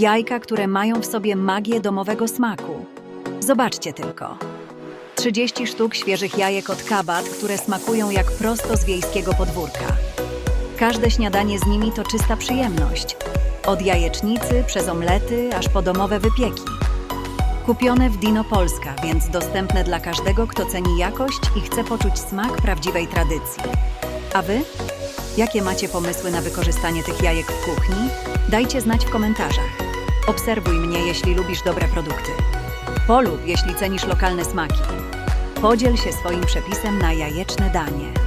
Jajka, które mają w sobie magię domowego smaku. Zobaczcie tylko. 30 sztuk świeżych jajek od kabat, które smakują jak prosto z wiejskiego podwórka. Każde śniadanie z nimi to czysta przyjemność. Od jajecznicy, przez omlety, aż po domowe wypieki. Kupione w Dino Polska, więc dostępne dla każdego, kto ceni jakość i chce poczuć smak prawdziwej tradycji. A wy? Jakie macie pomysły na wykorzystanie tych jajek w kuchni? Dajcie znać w komentarzach. Obserwuj mnie, jeśli lubisz dobre produkty. Polub, jeśli cenisz lokalne smaki. Podziel się swoim przepisem na jajeczne danie.